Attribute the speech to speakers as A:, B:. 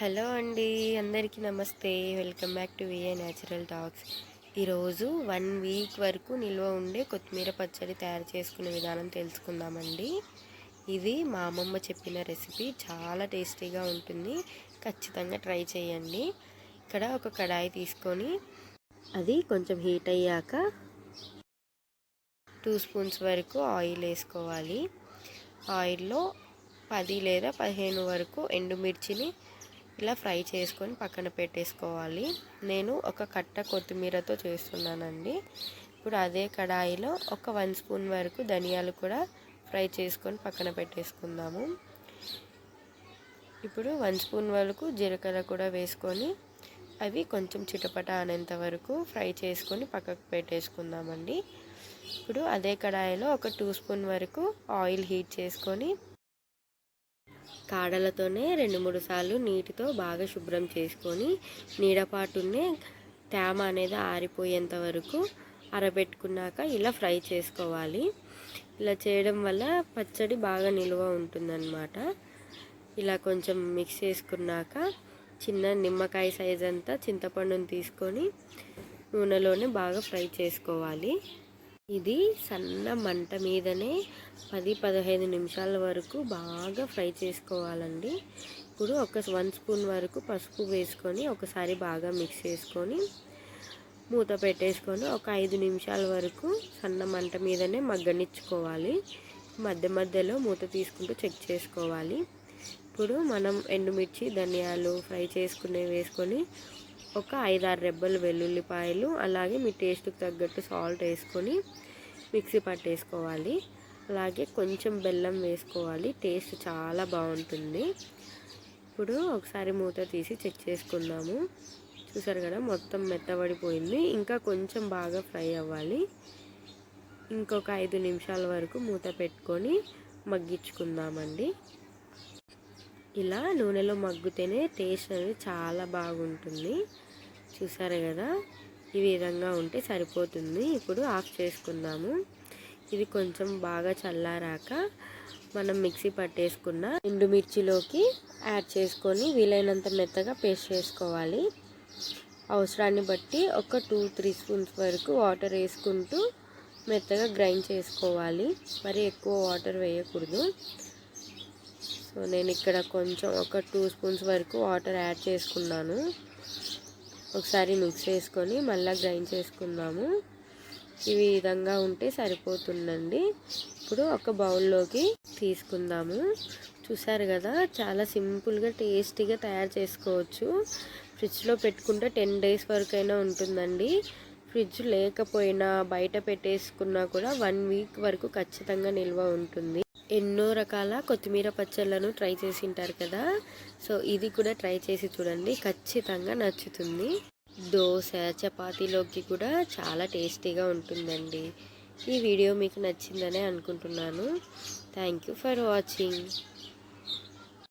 A: Hello అండి అందరికీ నమస్తే. Welcome back to VA natural talks. ఈరోజు వన్ వీక్ వరకు నిల్వ ఉండే కొత్తిమీర పచ్చడి తయారు చేసుకునే విధానం తెలుసుకుందామండి. ఇది మా అమ్మమ్మ చెప్పిన రెసిపీ. చాలా టేస్టీగా ఉంటుంది. ఖచ్చితంగా ట్రై చేయండి. ఇక్కడ ఒక కడాయి తీసుకొని అది కొంచెం హీట్ అయ్యాక టూ స్పూన్స్ వరకు ఆయిల్ వేసుకోవాలి. ఆయిల్లో పది లేదా పదిహేను వరకు ఎండుమిర్చిని ఇలా ఫ్రై చేసుకొని పక్కన పెట్టేసుకోవాలి. నేను ఒక కట్ట కొత్తిమీరతో చేస్తున్నానండి. ఇప్పుడు అదే కడాయిలో ఒక వన్ స్పూన్ వరకు ధనియాలు కూడా ఫ్రై చేసుకొని పక్కన పెట్టేసుకుందాము. ఇప్పుడు వన్ స్పూన్ వరకు జీలకర్ర కూడా వేసుకొని అవి కొంచెం చిటపట అనేంత వరకు ఫ్రై చేసుకొని పక్కకు పెట్టేసుకుందామండి. ఇప్పుడు అదే కడాయిలో ఒక టూ స్పూన్ వరకు ఆయిల్ హీట్ చేసుకొని కాడలతోనే రెండు మూడు సార్లు నీటితో బాగా శుభ్రం చేసుకొని నీడపాటునే తేమ అనేది ఆరిపోయేంత వరకు అరబెట్టుకున్నాక ఇలా ఫ్రై చేసుకోవాలి. ఇలా చేయడం వల్ల పచ్చడి బాగా నిల్వ ఉంటుందన్నమాట. ఇలా కొంచెం మిక్స్ చేసుకున్నాక చిన్న నిమ్మకాయ సైజ్ అంతా చింతపండుని తీసుకొని నూనెలోనే బాగా ఫ్రై చేసుకోవాలి. ఇది సన్న మంట మీదనే పది పదహైదు నిమిషాల వరకు బాగా ఫ్రై చేసుకోవాలండి. ఇప్పుడు ఒక వన్ స్పూన్ వరకు పసుపు వేసుకొని ఒకసారి బాగా మిక్స్ చేసుకొని మూత పెట్టేసుకొని ఒక ఐదు నిమిషాల వరకు సన్న మంట మీదనే మగ్గనిచ్చుకోవాలి. మధ్య మధ్యలో మూత తీసుకుంటూ చెక్ చేసుకోవాలి. ఇప్పుడు మనం ఎండుమిర్చి ధనియాలు ఫ్రై చేసుకునే వేసుకొని ఒక ఐదారు రెబ్బలు వెల్లుల్లిపాయలు అలాగే మీ టేస్ట్కి తగ్గట్టు సాల్ట్ వేసుకొని మిక్సీ పట్టేసుకోవాలి. అలాగే కొంచెం బెల్లం వేసుకోవాలి. టేస్ట్ చాలా బాగుంటుంది. ఇప్పుడు ఒకసారి మూత తీసి చెక్ చేసుకుందాము. చూసారు కదా మొత్తం మెత్తబడిపోయింది. ఇంకా కొంచెం బాగా ఫ్రై అవ్వాలి. ఇంకొక ఐదు నిమిషాల వరకు మూత పెట్టుకొని మగ్గించుకుందామండి. ఇలా నూనెలో మగ్గితేనే టేస్ట్ అనేది చాలా బాగుంటుంది. చూసారు కదా? ఈ విధంగా ఉంటే సరిపోతుంది. ఇప్పుడు ఆఫ్ చేసుకుందాము. ఇది కొంచెం బాగా చల్లారాక మనం మిక్సీ పట్టేసుకున్న ఎండుమిర్చిలోకి యాడ్ చేసుకొని వీలైనంత మెత్తగా పేస్ట్ చేసుకోవాలి. అవసరాన్ని బట్టి ఒక టూ త్రీ స్పూన్స్ వరకు వాటర్ వేసుకుంటూ మెత్తగా గ్రైండ్ చేసుకోవాలి. మరి ఎక్కువ వాటర్ వేయకూడదు. సో నేను ఇక్కడ కొంచెం ఒక టూ స్పూన్స్ వరకు వాటర్ యాడ్ చేసుకున్నాను. ఒకసారి మిక్స్ చేసుకొని మళ్ళీ గ్రైండ్ చేసుకుందాము. ఈ విధంగా ఉంటే సరిపోతుందండి. ఇప్పుడు ఒక బౌల్లోకి తీసుకుందాము. చూసారు కదా చాలా సింపుల్గా టేస్టీగా తయారు చేసుకోవచ్చు. ఫ్రిడ్జ్లో పెట్టుకుంటే టెన్ డేస్ వరకు అయినా ఉంటుందండి. ఫ్రిడ్జ్ లేకపోయినా బయట పెట్టేసుకున్నా కూడా వన్ వీక్ వరకు ఖచ్చితంగా నిల్వ ఉంటుంది. ఎన్నో రకాల కొత్తిమీర పచ్చళ్ళను ట్రై చేసి ఉంటారు కదా. సో ఇది కూడా ట్రై చేసి చూడండి. ఖచ్చితంగా నచ్చుతుంది. దోశ చపాతీలోకి కూడా చాలా టేస్టీగా ఉంటుందండి. ఈ వీడియో మీకు నచ్చిందనే అనుకుంటున్నాను. Thank you for watching.